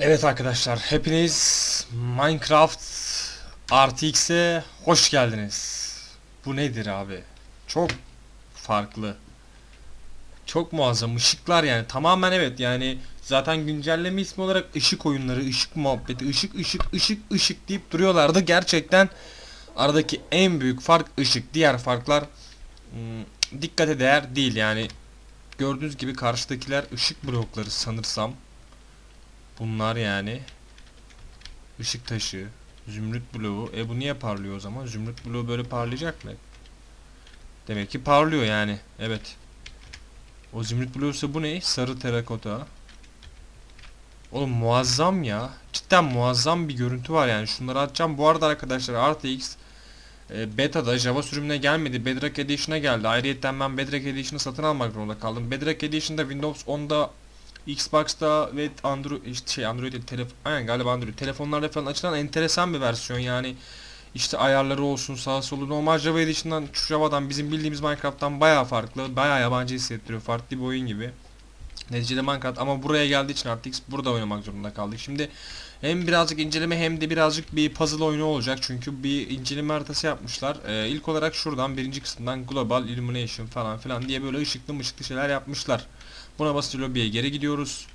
Evet arkadaşlar, hepiniz Minecraft RTX'e hoş geldiniz. Bu nedir abi? Çok farklı. Çok muazzam ışıklar yani tamamen evet yani zaten güncelleme ismi olarak ışık oyunları, ışık muhabbeti, ışık ışık ışık ışık deyip duruyorlardı. Gerçekten aradaki en büyük fark ışık. Diğer farklar hmm, dikkate değer değil yani. Gördüğünüz gibi karşıdakiler ışık blokları sanırsam. Bunlar yani. Işık taşı. Zümrüt bloğu. E bu niye parlıyor o zaman? Zümrüt bloğu böyle parlayacak mı? Demek ki parlıyor yani. Evet. O zümrüt bloğu ise bu ne? Sarı terakota. Oğlum muazzam ya. Cidden muazzam bir görüntü var yani. Şunları atacağım. Bu arada arkadaşlar RTX e, beta'da Java sürümüne gelmedi. Bedrock Edition'a geldi. Ayrıyeten ben Bedrock Edition'ı satın almak zorunda kaldım. Bedrock Edition'da Windows 10'da Xbox'ta ve Android şey Android telefon aynen galiba Android. Telefonlarda falan açılan enteresan bir versiyon. Yani işte ayarları olsun sağ solu normal Java Edition'dan Java'dan bizim bildiğimiz Minecraft'tan baya farklı baya yabancı hissettiriyor. Farklı bir oyun gibi. Neticede Minecraft ama buraya geldiği için artık burada oynamak zorunda kaldık. Şimdi hem birazcık inceleme hem de birazcık bir puzzle oyunu olacak. Çünkü bir inceleme haritası yapmışlar. Ee, ilk olarak şuradan birinci kısımdan Global Illumination falan filan diye böyle ışıklı ışıklı şeyler yapmışlar Buna basınca lobiye geri gidiyoruz.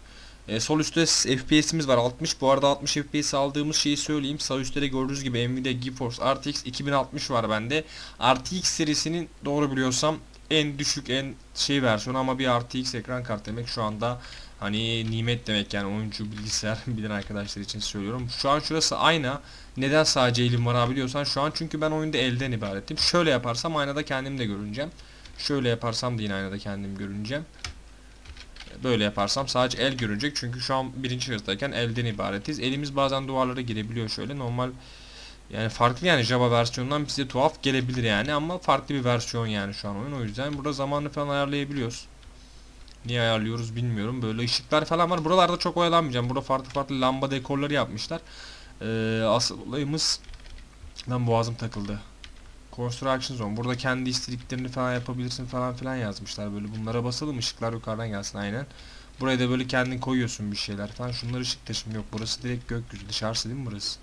E, sol üstte FPS'imiz var 60. Bu arada 60 FPS aldığımız şeyi söyleyeyim. Sağ üstte de gördüğünüz gibi Nvidia GeForce RTX 2060 var bende. RTX serisinin doğru biliyorsam en düşük en şey versiyonu ama bir RTX ekran kart demek şu anda hani nimet demek yani oyuncu bilgisayar bilen arkadaşlar için söylüyorum. Şu an şurası ayna. Neden sadece elim var abi diyorsan şu an çünkü ben oyunda elden ibaretim. Şöyle yaparsam aynada kendim de görüneceğim. Şöyle yaparsam da yine aynada kendim görüneceğim. Böyle yaparsam sadece el görünecek. Çünkü şu an birinci şahıstayken elden ibaretiz. Elimiz bazen duvarlara girebiliyor şöyle. Normal yani farklı yani Java versiyonundan bize tuhaf gelebilir yani ama farklı bir versiyon yani şu an oyun. O yüzden burada zamanı falan ayarlayabiliyoruz. Niye ayarlıyoruz bilmiyorum. Böyle ışıklar falan var. Buralarda çok oyalanmayacağım. Burada farklı farklı lamba dekorları yapmışlar. Ee, asıl olayımız lan boğazım takıldı. Construction Zone. Burada kendi istediklerini falan yapabilirsin falan filan yazmışlar. Böyle bunlara basalım ışıklar yukarıdan gelsin aynen. Buraya da böyle kendin koyuyorsun bir şeyler falan. Şunlar ışık taşım yok. Burası direkt gökyüzü. Dışarısı değil mi burası?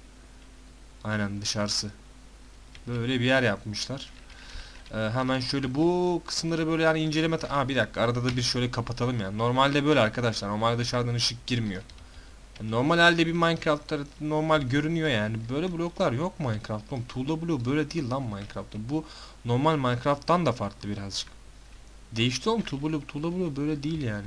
Aynen dışarısı. Böyle bir yer yapmışlar. Ee, hemen şöyle bu kısımları böyle yani inceleme... Aa bir dakika arada da bir şöyle kapatalım yani. Normalde böyle arkadaşlar. Normalde dışarıdan ışık girmiyor. Normal halde bir Minecraft'ta normal görünüyor yani. Böyle bloklar yok Minecraft'ta. Tuğla bloğu böyle değil lan Minecraft'ta. Bu normal Minecraft'tan da farklı birazcık. Değişti oğlum tuğla bloğu, tuğla bloğu böyle değil yani.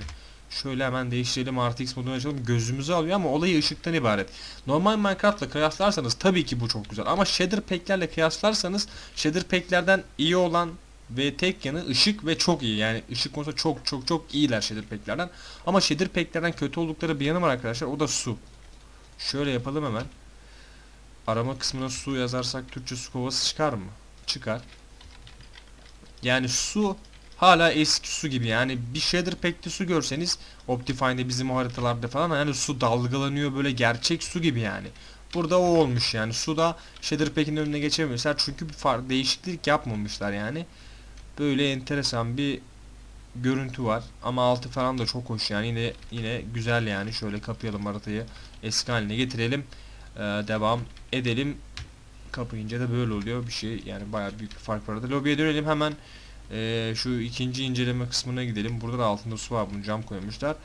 Şöyle hemen değiştirelim RTX modunu açalım. Gözümüzü alıyor ama olayı ışıktan ibaret. Normal Minecraft'la kıyaslarsanız tabii ki bu çok güzel. Ama shader pack'lerle kıyaslarsanız shader pack'lerden iyi olan ve tek yanı ışık ve çok iyi. Yani ışık konusunda çok çok çok iyiler shader pack'lerden. Ama shader pack'lerden kötü oldukları bir yanı var arkadaşlar. O da su. Şöyle yapalım hemen. Arama kısmına su yazarsak Türkçe su kovası çıkar mı? Çıkar. Yani su hala eski su gibi yani bir shader pack'te su görseniz Optifine'de bizim haritalarda falan yani su dalgalanıyor böyle gerçek su gibi yani. Burada o olmuş yani suda shader pack'in önüne geçememişler çünkü bir değişiklik yapmamışlar yani. Böyle enteresan bir görüntü var. Ama altı falan da çok hoş yani. Yine yine güzel yani. Şöyle kapayalım haritayı. Eski haline getirelim. Ee, devam edelim. Kapayınca da böyle oluyor bir şey. Yani bayağı büyük bir fark var. Lobiye dönelim hemen. Ee, şu ikinci inceleme kısmına gidelim. Burada da altında su var. Bunu cam koymuşlar.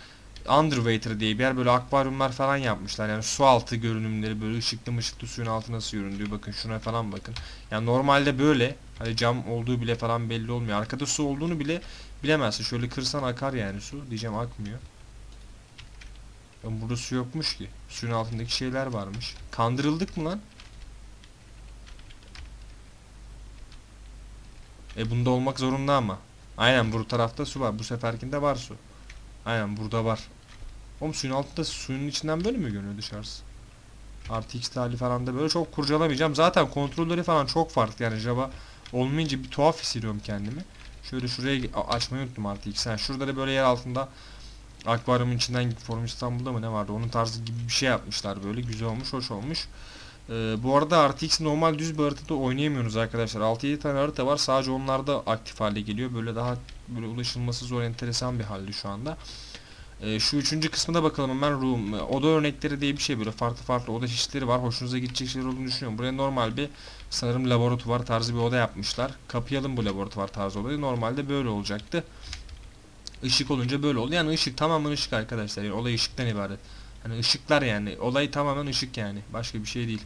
Underwater diye bir yer böyle akvaryumlar falan yapmışlar. Yani su altı görünümleri böyle ışıklı mışıklı suyun altı nasıl göründüğü bakın şuna falan bakın. Yani normalde böyle hani cam olduğu bile falan belli olmuyor. Arkada su olduğunu bile bilemezsin. Şöyle kırsan akar yani su. Diyeceğim akmıyor. Yani burada su yokmuş ki. Suyun altındaki şeyler varmış. Kandırıldık mı lan? E bunda olmak zorunda ama. Aynen bu tarafta su var. Bu seferkinde var su. Aynen burada var. Oğlum suyun altında suyun içinden böyle mi görünüyor dışarısı? Artı X tali falan da böyle çok kurcalamayacağım. Zaten kontrolleri falan çok farklı yani Java olmayınca bir tuhaf hissediyorum kendimi. Şöyle şuraya açmayı unuttum X. Yani şurada da böyle yer altında akvaryumun içinden Forum İstanbul'da mı ne vardı? Onun tarzı gibi bir şey yapmışlar böyle. Güzel olmuş, hoş olmuş. Ee, bu arada RTX normal düz bir haritada oynayamıyoruz arkadaşlar. 6-7 tane harita var. Sadece onlar da aktif hale geliyor. Böyle daha böyle ulaşılması zor enteresan bir halde şu anda. Ee, şu üçüncü kısmına bakalım hemen room. e, Oda örnekleri diye bir şey böyle farklı farklı oda çeşitleri var. Hoşunuza gidecek şeyler olduğunu düşünüyorum. Buraya normal bir sanırım laboratuvar tarzı bir oda yapmışlar. Kapayalım bu laboratuvar tarzı odayı. Normalde böyle olacaktı. Işık olunca böyle oldu. Yani ışık tamamen ışık arkadaşlar. Yani olay ışıktan ibaret. Hani ışıklar yani. Olay tamamen ışık yani. Başka bir şey değil.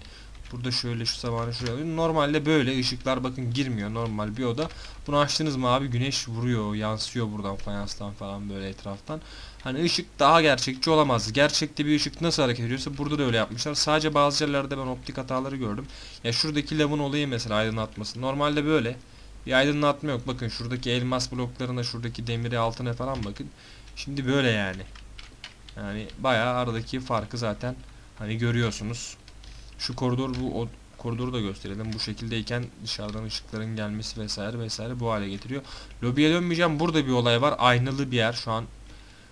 Burada şöyle şu zamanı şuraya alayım. Normalde böyle ışıklar bakın girmiyor normal bir oda. Bunu açtınız mı abi güneş vuruyor, yansıyor buradan fayanstan falan böyle etraftan. Hani ışık daha gerçekçi olamaz. Gerçekte bir ışık nasıl hareket ediyorsa burada da öyle yapmışlar. Sadece bazı yerlerde ben optik hataları gördüm. Ya şuradaki lavın olayı mesela aydınlatması. Normalde böyle. Bir aydınlatma yok. Bakın şuradaki elmas bloklarına, şuradaki demiri altına falan bakın. Şimdi böyle yani. Yani bayağı aradaki farkı zaten hani görüyorsunuz. Şu koridor bu o, koridoru da gösterelim. Bu şekildeyken dışarıdan ışıkların gelmesi vesaire vesaire bu hale getiriyor. Lobiye dönmeyeceğim. Burada bir olay var. Aynalı bir yer. Şu an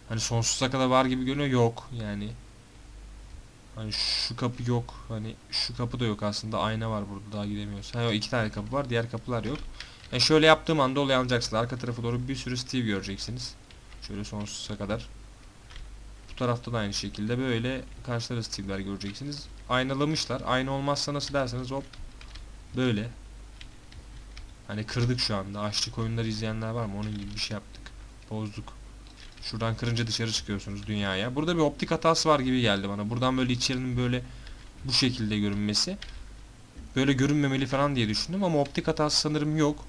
hani sonsuza kadar var gibi görünüyor. Yok yani. Hani şu kapı yok. Hani şu kapı da yok aslında. Ayna var burada daha gidemiyoruz. Ha yok iki tane kapı var. Diğer kapılar yok. Yani şöyle yaptığım anda olay anlayacaksınız. Arka tarafa doğru bir sürü Steve göreceksiniz. Şöyle sonsuza kadar. Tarafta da aynı şekilde böyle karşıları Steve'ler göreceksiniz. Aynalamışlar. Ayna olmazsa nasıl derseniz hop böyle. Hani kırdık şu anda. Açlık oyunları izleyenler var mı? Onun gibi bir şey yaptık. Bozduk. Şuradan kırınca dışarı çıkıyorsunuz dünyaya. Burada bir optik hatası var gibi geldi bana. Buradan böyle içerinin böyle bu şekilde görünmesi. Böyle görünmemeli falan diye düşündüm ama optik hatası sanırım yok.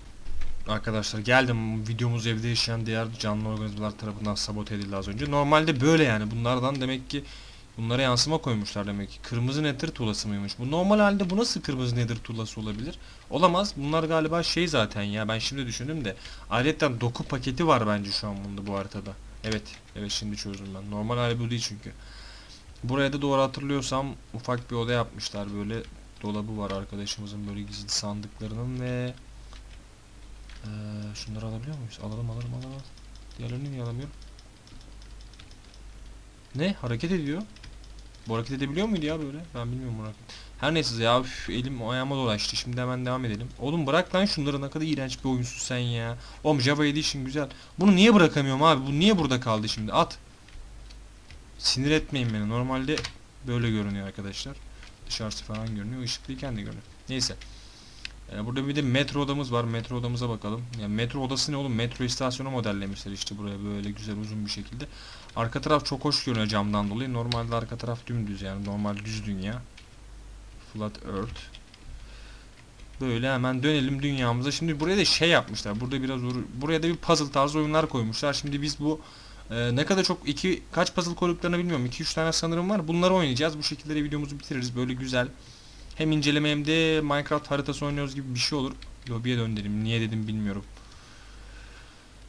Arkadaşlar geldim videomuz evde yaşayan diğer canlı organizmalar tarafından sabote edildi az önce. Normalde böyle yani bunlardan demek ki bunlara yansıma koymuşlar demek ki. Kırmızı nether tuğlası mıymış? Bu normal halde bu nasıl kırmızı nether tuğlası olabilir? Olamaz. Bunlar galiba şey zaten ya ben şimdi düşündüm de. Ayrıca doku paketi var bence şu an bunda bu haritada. Evet. Evet şimdi çözdüm ben. Normal hali bu değil çünkü. Buraya da doğru hatırlıyorsam ufak bir oda yapmışlar böyle dolabı var arkadaşımızın böyle gizli sandıklarının ve ee, şunları alabiliyor muyuz? Alalım alalım alalım. Diğerlerini niye alamıyorum? Ne? Hareket ediyor. Bu hareket edebiliyor muydu ya böyle? Ben bilmiyorum bu hareket. Her neyse ya üf, elim ayağıma dolaştı. Şimdi hemen devam edelim. Oğlum bırak lan şunları ne kadar iğrenç bir oyunsun sen ya. Oğlum Java Edition güzel. Bunu niye bırakamıyorum abi? Bu niye burada kaldı şimdi? At. Sinir etmeyin beni. Normalde böyle görünüyor arkadaşlar. Dışarısı falan görünüyor. Işıklıyken de görünüyor. Neyse. Ee, burada bir de metro odamız var. Metro odamıza bakalım. Yani metro odası ne oğlum? Metro istasyonu modellemişler işte buraya böyle güzel uzun bir şekilde. Arka taraf çok hoş görünüyor camdan dolayı. Normalde arka taraf dümdüz yani normal düz dünya. Flat Earth. Böyle hemen dönelim dünyamıza. Şimdi buraya da şey yapmışlar. Burada biraz buraya da bir puzzle tarzı oyunlar koymuşlar. Şimdi biz bu e, ne kadar çok iki kaç puzzle koyduklarını bilmiyorum. 2 3 tane sanırım var. Bunları oynayacağız. Bu şekilde de videomuzu bitiririz. Böyle güzel. Hem inceleme hem de Minecraft haritası oynuyoruz gibi bir şey olur. Lobiye döndüreyim. Niye dedim bilmiyorum.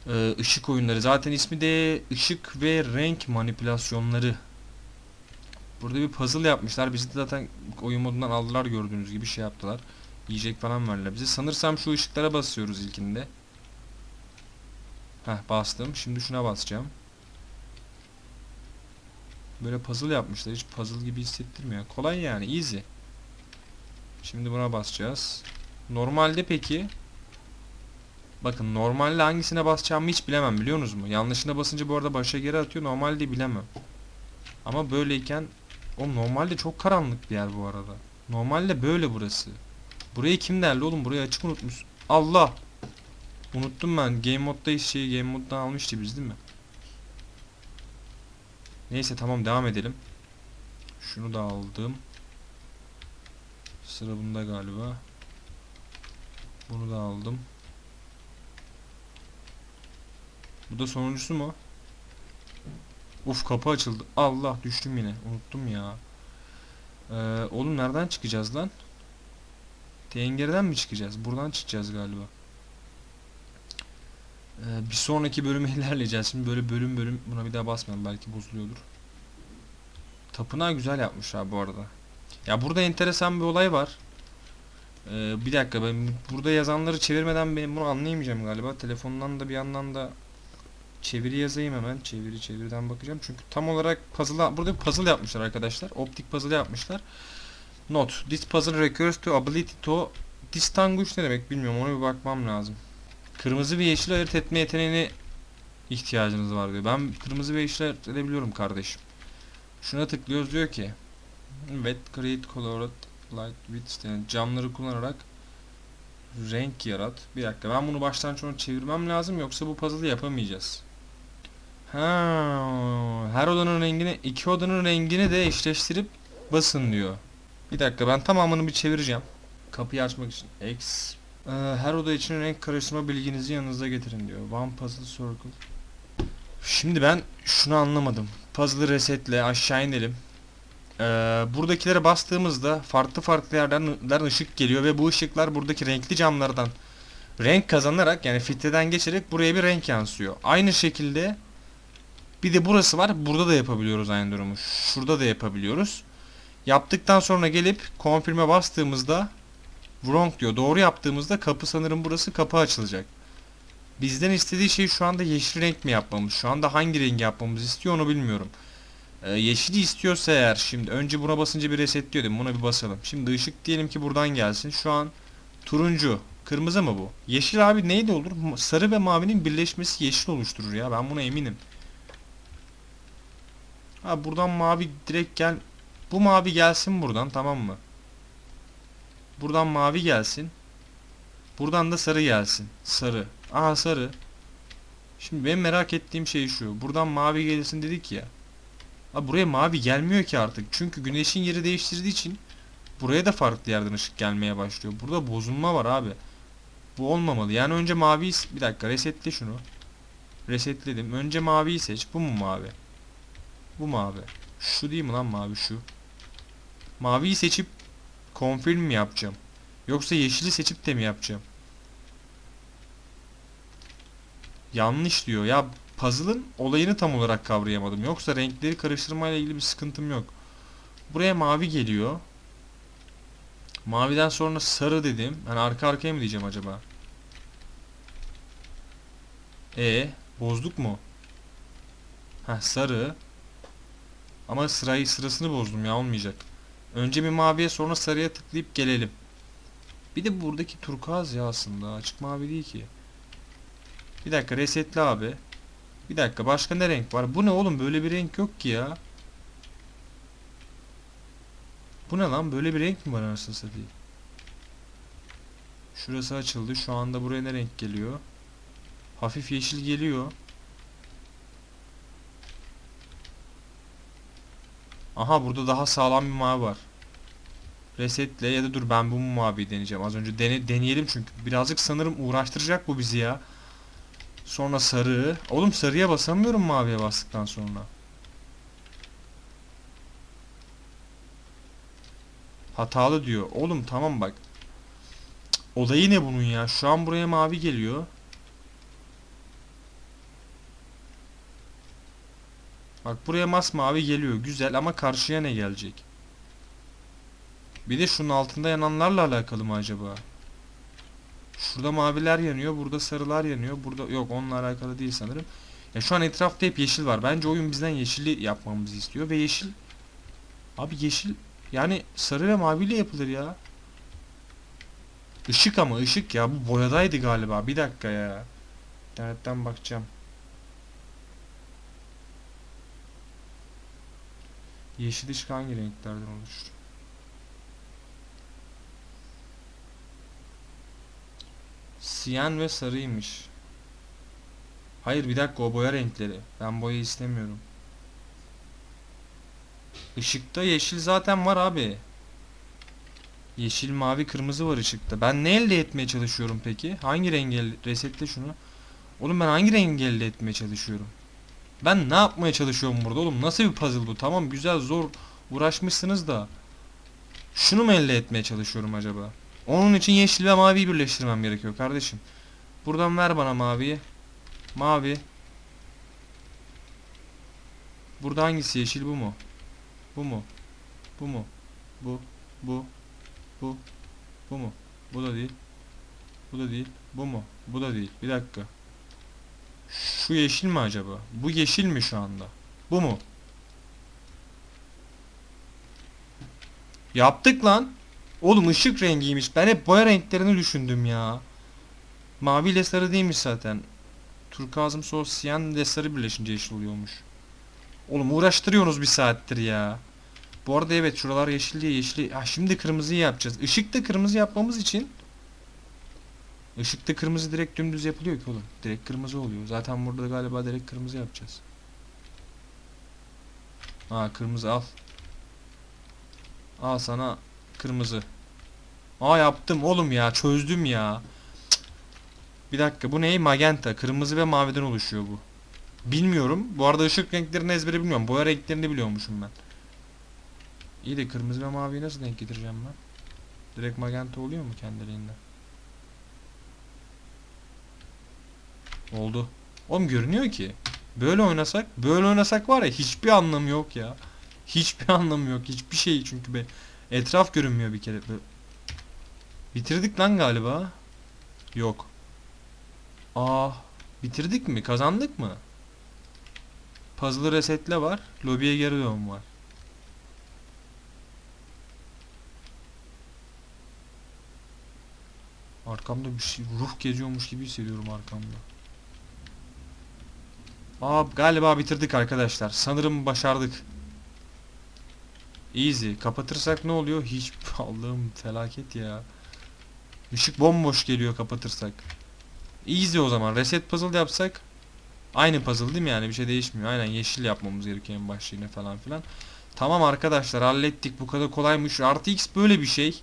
Ee, ışık oyunları. Zaten ismi de ışık ve renk manipülasyonları. Burada bir puzzle yapmışlar. Bizi de zaten oyun modundan aldılar gördüğünüz gibi şey yaptılar. Yiyecek falan verdiler bize. Sanırsam şu ışıklara basıyoruz ilkinde. Heh bastım. Şimdi şuna basacağım. Böyle puzzle yapmışlar. Hiç puzzle gibi hissettirmiyor. Kolay yani. Easy. Şimdi buna basacağız. Normalde peki Bakın normalde hangisine basacağımı hiç bilemem biliyorsunuz mu? Yanlışına basınca bu arada başa geri atıyor. Normalde bilemem. Ama böyleyken o normalde çok karanlık bir yer bu arada. Normalde böyle burası. Burayı kim derli oğlum? Burayı açık unutmuş. Allah! Unuttum ben. Game modda şeyi game moddan almıştı biz değil mi? Neyse tamam devam edelim. Şunu da aldım. Sıra bunda galiba. Bunu da aldım. Bu da sonuncusu mu? Uf kapı açıldı. Allah düştüm yine. Unuttum ya. Ee, oğlum nereden çıkacağız lan? Tengereden mi çıkacağız? Buradan çıkacağız galiba. Ee, bir sonraki bölüme ilerleyeceğiz. Şimdi böyle bölüm bölüm buna bir daha basmayalım. Belki bozuluyordur. Tapınağı güzel yapmışlar bu arada. Ya burada enteresan bir olay var. Ee, bir dakika ben burada yazanları çevirmeden ben bunu anlayamayacağım galiba. Telefondan da bir yandan da çeviri yazayım hemen. Çeviri çeviriden bakacağım. Çünkü tam olarak puzzle burada bir puzzle yapmışlar arkadaşlar. Optik puzzle yapmışlar. Note. This puzzle recurs to ability to distinguish ne demek bilmiyorum. Ona bir bakmam lazım. Kırmızı ve yeşil ayırt etme yeteneğini ihtiyacınız var diyor. Ben kırmızı ve yeşil edebiliyorum kardeşim. Şuna tıklıyoruz diyor ki Wet create colored light with yani camları kullanarak renk yarat. Bir dakika ben bunu baştan sona çevirmem lazım yoksa bu puzzle'ı yapamayacağız. Ha, her odanın rengini iki odanın rengini de eşleştirip basın diyor. Bir dakika ben tamamını bir çevireceğim. Kapıyı açmak için X. Ee, her oda için renk karıştırma bilginizi yanınızda getirin diyor. One puzzle circle. Şimdi ben şunu anlamadım. Puzzle'ı resetle aşağı inelim. Ee, buradakilere bastığımızda farklı farklı yerden ışık geliyor ve bu ışıklar buradaki renkli camlardan renk kazanarak yani filtreden geçerek buraya bir renk yansıyor. Aynı şekilde bir de burası var. Burada da yapabiliyoruz aynı durumu. Şurada da yapabiliyoruz. Yaptıktan sonra gelip confirm'e bastığımızda wrong diyor. Doğru yaptığımızda kapı sanırım burası kapı açılacak. Bizden istediği şey şu anda yeşil renk mi yapmamız? Şu anda hangi rengi yapmamızı istiyor onu bilmiyorum. Ee, yeşili istiyorsa eğer şimdi önce buna basınca bir resetliyor değil mi? Buna bir basalım. Şimdi ışık diyelim ki buradan gelsin. Şu an turuncu. Kırmızı mı bu? Yeşil abi neydi olur? Sarı ve mavinin birleşmesi yeşil oluşturur ya. Ben buna eminim. Ha buradan mavi direkt gel. Bu mavi gelsin buradan tamam mı? Buradan mavi gelsin. Buradan da sarı gelsin. Sarı. Aha sarı. Şimdi benim merak ettiğim şey şu. Buradan mavi gelsin dedik ya. Abi buraya mavi gelmiyor ki artık. Çünkü güneşin yeri değiştirdiği için buraya da farklı yerden ışık gelmeye başlıyor. Burada bozulma var abi. Bu olmamalı. Yani önce maviyi bir dakika resetle şunu. Resetledim. Önce maviyi seç. Bu mu mavi? Bu mavi. Şu değil mi lan mavi şu? Maviyi seçip confirm mi yapacağım? Yoksa yeşili seçip de mi yapacağım? Yanlış diyor. Ya puzzle'ın olayını tam olarak kavrayamadım. Yoksa renkleri karıştırmayla ilgili bir sıkıntım yok. Buraya mavi geliyor. Maviden sonra sarı dedim. Hani arka arkaya mı diyeceğim acaba? E bozduk mu? Ha sarı. Ama sırayı sırasını bozdum ya olmayacak. Önce bir maviye sonra sarıya tıklayıp gelelim. Bir de buradaki turkuaz ya aslında. Açık mavi değil ki. Bir dakika resetle abi. Bir dakika başka ne renk var? Bu ne oğlum böyle bir renk yok ki ya. Bu ne lan böyle bir renk mi var anasını satayım? Şurası açıldı. Şu anda buraya ne renk geliyor? Hafif yeşil geliyor. Aha burada daha sağlam bir mavi var. Resetle ya da dur ben bu maviyi deneyeceğim. Az önce dene, deneyelim çünkü birazcık sanırım uğraştıracak bu bizi ya. Sonra sarı. Oğlum sarıya basamıyorum maviye bastıktan sonra. Hatalı diyor. Oğlum tamam bak. Cık, Olayı ne bunun ya? Şu an buraya mavi geliyor. Bak buraya masmavi geliyor. Güzel ama karşıya ne gelecek? Bir de şunun altında yananlarla alakalı mı acaba? Şurada maviler yanıyor, burada sarılar yanıyor. Burada yok onunla alakalı değil sanırım. Ya şu an etrafta hep yeşil var. Bence oyun bizden yeşili yapmamızı istiyor ve yeşil Abi yeşil yani sarı ve maviyle yapılır ya. Işık ama ışık ya. Bu boyadaydı galiba. Bir dakika ya. İnternetten bakacağım. Yeşil ışık hangi renklerden oluşur? Siyen ve sarıymış. Hayır bir dakika o boya renkleri. Ben boya istemiyorum. Işıkta yeşil zaten var abi. Yeşil, mavi, kırmızı var ışıkta. Ben ne elde etmeye çalışıyorum peki? Hangi rengi resetle şunu? Oğlum ben hangi rengi elde etmeye çalışıyorum? Ben ne yapmaya çalışıyorum burada oğlum? Nasıl bir puzzle bu? Tamam güzel zor uğraşmışsınız da. Şunu mu elde etmeye çalışıyorum acaba? Onun için yeşil ve maviyi birleştirmem gerekiyor kardeşim. Buradan ver bana maviyi. Mavi. Burada hangisi yeşil bu mu? Bu mu? Bu mu? Bu. Bu. Bu. Bu mu? Bu da değil. Bu da değil. Bu mu? Bu da değil. Bir dakika. Şu yeşil mi acaba? Bu yeşil mi şu anda? Bu mu? Yaptık lan. Oğlum ışık rengiymiş. Ben hep boya renklerini düşündüm ya. Mavi ile sarı değilmiş zaten. Turkuazımsı o siyan de sarı birleşince yeşil oluyormuş. Oğlum uğraştırıyorsunuz bir saattir ya. Bu arada evet şuralar yeşil diye yeşil. Ha şimdi kırmızıyı yapacağız. Işıkta kırmızı yapmamız için Işıkta kırmızı direkt dümdüz yapılıyor ki oğlum. Direkt kırmızı oluyor. Zaten burada galiba direkt kırmızı yapacağız. Ha kırmızı al. Al sana kırmızı. Aa yaptım oğlum ya çözdüm ya. Bir dakika bu ne? Magenta. Kırmızı ve maviden oluşuyor bu. Bilmiyorum. Bu arada ışık renklerini ezbere bilmiyorum. Boya renklerini biliyormuşum ben. İyi de kırmızı ve maviyi nasıl denk getireceğim ben? Direkt magenta oluyor mu kendiliğinden? Oldu. Oğlum görünüyor ki. Böyle oynasak, böyle oynasak var ya hiçbir anlamı yok ya. Hiçbir anlamı yok. Hiçbir şey çünkü be. Etraf görünmüyor bir kere. Bitirdik lan galiba. Yok. Aa, bitirdik mi? Kazandık mı? Puzzle'ı resetle var. Lobiye geri dön var. Arkamda bir şey, ruh geziyormuş gibi hissediyorum arkamda. Aa galiba bitirdik arkadaşlar. Sanırım başardık. Easy. Kapatırsak ne oluyor? Hiç Allah'ım felaket ya. Işık bomboş geliyor kapatırsak. Easy o zaman. Reset puzzle yapsak aynı puzzle değil mi yani? Bir şey değişmiyor. Aynen yeşil yapmamız gerekiyor en başta falan filan. Tamam arkadaşlar hallettik. Bu kadar kolaymış. RTX böyle bir şey.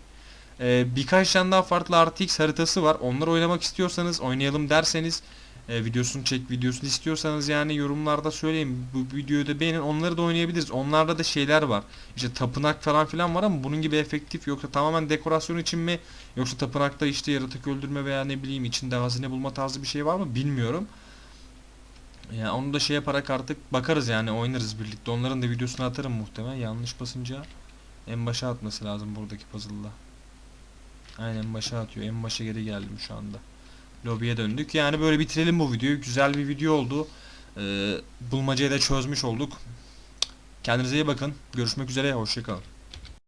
Ee, birkaç tane daha farklı RTX haritası var. Onları oynamak istiyorsanız, oynayalım derseniz e, videosunu çek videosunu istiyorsanız yani yorumlarda söyleyin. Bu videoyu da beğenin. Onları da oynayabiliriz. Onlarda da şeyler var. İşte tapınak falan filan var ama bunun gibi efektif yoksa tamamen dekorasyon için mi yoksa tapınakta işte yaratık öldürme veya ne bileyim içinde hazine bulma tarzı bir şey var mı bilmiyorum. Yani onu da şey yaparak artık bakarız yani oynarız birlikte. Onların da videosunu atarım muhtemelen. Yanlış basınca en başa atması lazım buradaki puzzle'da. Aynen başa atıyor. En başa geri geldim şu anda. Lobiye döndük. Yani böyle bitirelim bu videoyu. Güzel bir video oldu. Ee, bulmacayı da çözmüş olduk. Kendinize iyi bakın. Görüşmek üzere. Hoşçakalın.